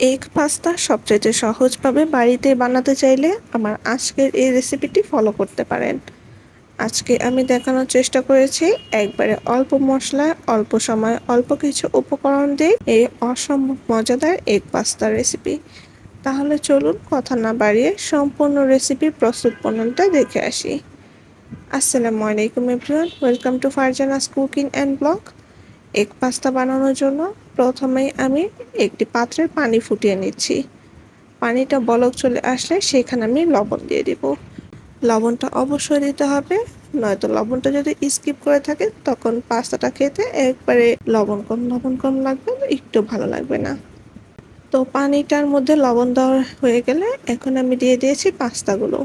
Egg pasta সবচেয়ে সহজভাবে বাড়িতে বানাতে চাইলে আমার আজকের এই রেসিপিটি ফলো করতে পারেন। আজকে আমি দেখানোর চেষ্টা করেছি একবারে অল্প মশলা, অল্প সময়, অল্প কিছু উপকরণ দিয়ে এই অসম্ভব মজাদার এগ পাস্তার রেসিপি তাহলে চলুন কথা না বাড়িয়ে সম্পূর্ণ রেসিপির প্রস্তুত প্রণালীটা দেখে আসি। আসসালামু আলাইকুম everyone welcome to Farzana's cooking and blog egg pasta বানানোর জন্য প্রথমেই আমি একটি পাত্রে পানি ফুটিয়ে নিচ্ছি। পানিটা বলক চলে আসলে সেখানে আমি লবণ দিয়ে দিব। লবণটা অবশ্যই দিতে হবে, নয়তো লবণটা যদি স্কিপ করে থাকে তখন পাস্তাটা খেতে একবারে লবণ কম লবণ কম লাগবে, একটু ভালো লাগবে না। তো পানিটার মধ্যে লবণ দেওয়া হয়ে গেলে এখন আমি দিয়ে দিয়েছি পাস্তাগুলো।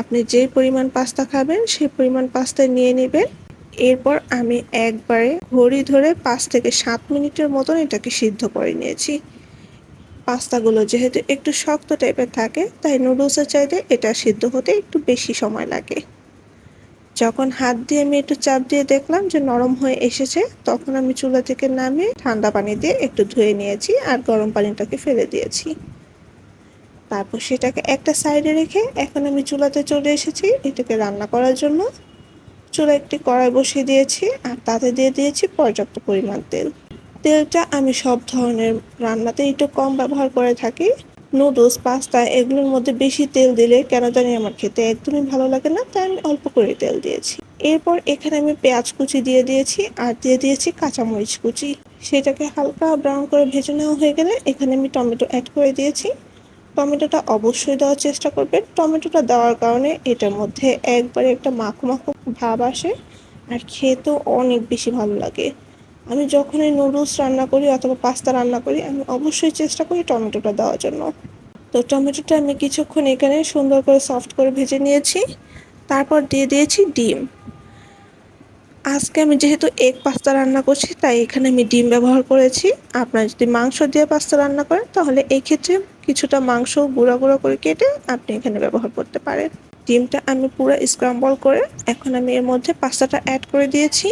আপনি যে পরিমাণ পাস্তা খাবেন সেই পরিমাণ পাস্তা নিয়ে নেবেন। এরপর আমি একবারে ঘড়ি ধরে পাঁচ থেকে সাত মিনিটের মতন এটাকে সিদ্ধ করে নিয়েছি। পাস্তাগুলো যেহেতু একটু শক্ত টাইপের থাকে, তাই নুডলসের চাইতে এটা সিদ্ধ হতে একটু বেশি সময় লাগে। যখন হাত দিয়ে আমি একটু চাপ দিয়ে দেখলাম যে নরম হয়ে এসেছে, তখন আমি চুলা থেকে নামিয়ে ঠান্ডা পানি দিয়ে একটু ধুয়ে নিয়েছি আর গরম পানিটাকে ফেলে দিয়েছি। তারপর সেটাকে একটা সাইডে রেখে এখন আমি চুলাতে চলে এসেছি এটাকে রান্না করার জন্য। চুলা একটি কড়াই বসিয়ে দিয়েছি আর তাতে দিয়ে দিয়েছি পর্যাপ্ত পরিমাণ তেল। তেলটা আমি সব ধরনের রান্নাতে একটু কম ব্যবহার করে থাকি। নুডলস, পাস্তা, এগুলোর মধ্যে বেশি তেল দিলে কেন জানি আমার খেতে একদমই ভালো লাগে না, তাই আমি অল্প করে তেল দিয়েছি। এরপর এখানে আমি পেঁয়াজ কুচি দিয়ে দিয়েছি আর দিয়ে দিয়েছি কাঁচামরিচ কুচি। সেটাকে হালকা ব্রাউন করে ভেজে নেওয়া হয়ে গেলে এখানে আমি টমেটো অ্যাড করে দিয়েছি। টমেটোটা অবশ্যই দেওয়ার চেষ্টা করবেন। টমেটোটা দেওয়ার কারণে এটার মধ্যে একবারে একটা মাখো মাখো ভাব আসে আর খেতেও অনেক বেশি ভালো লাগে। আমি যখনই নুডলস রান্না করি অথবা পাস্তা রান্না করি, আমি অবশ্যই চেষ্টা করি টমেটোটা দেওয়ার জন্য। তো টমেটোটা আমি কিছুক্ষণ এখানে সুন্দর করে সফট করে ভেজে নিয়েছি। তারপর দিয়ে দিয়েছি ডিম। আজকে আমি যেহেতু এগ পাস্তা রান্না করছি, তাই এখানে আমি ডিম ব্যবহার করেছি। আপনারা যদি মাংস দিয়ে পাস্তা রান্না করেন, তাহলে এই ক্ষেত্রে কিছুটা মাংস গুঁড়া গুঁড়া করে কেটে আপনি এখানে ব্যবহার করতে পারেন। ডিমটা আমি পুরো স্ক্রাম্বল করে এখন আমি এর মধ্যে পাস্তাটা অ্যাড করে দিয়েছি।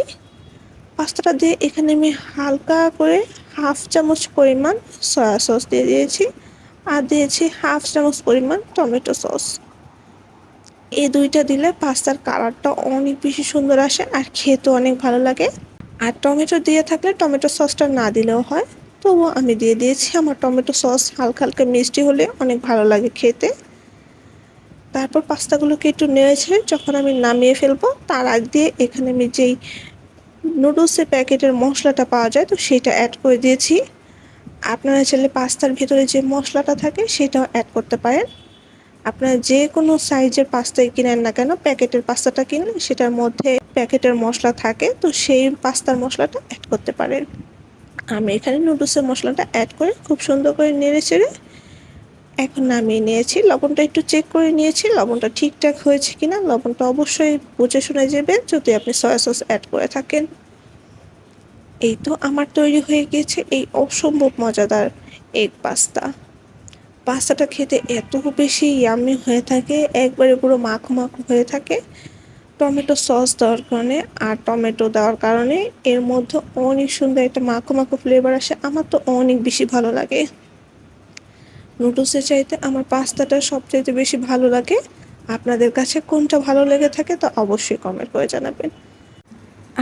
পাস্তাটা দিয়ে এখানে আমি হালকা করে হাফ চামচ পরিমাণ সয়া সস দিয়ে দিয়েছি। আর দিয়েছি হাফ চামচ পরিমাণ টমেটো সস এই দুইটা দিলে পাস্তার কালারটা অনেক বেশি সুন্দর আসে আর খেতেও অনেক ভালো লাগে। আর টমেটো দিয়ে থাকলে টমেটো সসটা না দিলেও হয়। তবুও আমি দিয়ে দিয়েছি আমার টমেটো সস, হালকা হালকা মিষ্টি হলে অনেক ভালো লাগে খেতে। তারপর পাস্তাগুলোকে একটু নেড়েছে যখন আমি নামিয়ে ফেলব, তার আগ দিয়ে এখানে আমি যেই নুডলসের প্যাকেটের মশলাটা পাওয়া যায়, তো সেটা অ্যাড করে দিয়েছি। আপনারা চাইলে পাস্তার ভিতরে যে মশলাটা থাকে, সেটাও অ্যাড করতে পারেন। আপনারা যে কোনো সাইজের পাস্তাই কিনেন না কেন, প্যাকেটের পাস্তাটা কিনলে সেটার মধ্যে প্যাকেটের মশলা থাকে, তো সেই পাস্তার মশলাটা অ্যাড করতে পারেন। আমি এখানে নুডলসের মশলাটা অ্যাড করে খুব সুন্দর করে নেড়ে চেড়ে এখন নামিয়ে নিয়েছি। লবণটা একটু চেক করে নিয়েছি, লবণটা ঠিকঠাক হয়েছে কিনা, লবণটা অবশ্যই বুঝে শুনে যাবে যদি আপনি সয়া সস অ্যাড করে থাকেন। এই তো আমার তৈরি হয়ে গিয়েছে এই অসম্ভব মজাদার এগ পাস্তা পাস্তাটা খেতে এত বেশি ইয়ামি হয়ে থাকে, একবারে পুরো মাখো মাখো হয়ে থাকে। টমেটো সস দেওয়ার কারণে আর টমেটো দেওয়ার কারণে এর মধ্যে অনেক সুন্দর একটা মাখো মাখো ফ্লেভার আসে, আমার তো অনেক বেশি ভালো লাগে। নুডলসের চাইতে আমার পাস্তাটা সবচাইতে বেশি ভালো লাগে। আপনাদের কাছে কোনটা ভালো লেগে থাকে তা অবশ্যই কমেন্ট করে জানাবেন।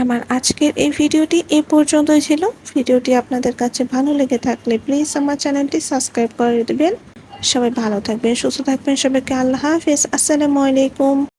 আমার আজকের এই ভিডিওটি এ পর্যন্তই ছিল। ভিডিওটি আপনাদের কাছে ভালো লেগে থাকলে প্লিজ আমার চ্যানেলটি সাবস্ক্রাইব করে দেবেন। সবাই ভালো থাকবেন সুস্থ থাকবেন সবাইকে আল্লাহ হাফিজ আসসালামু আলাইকুম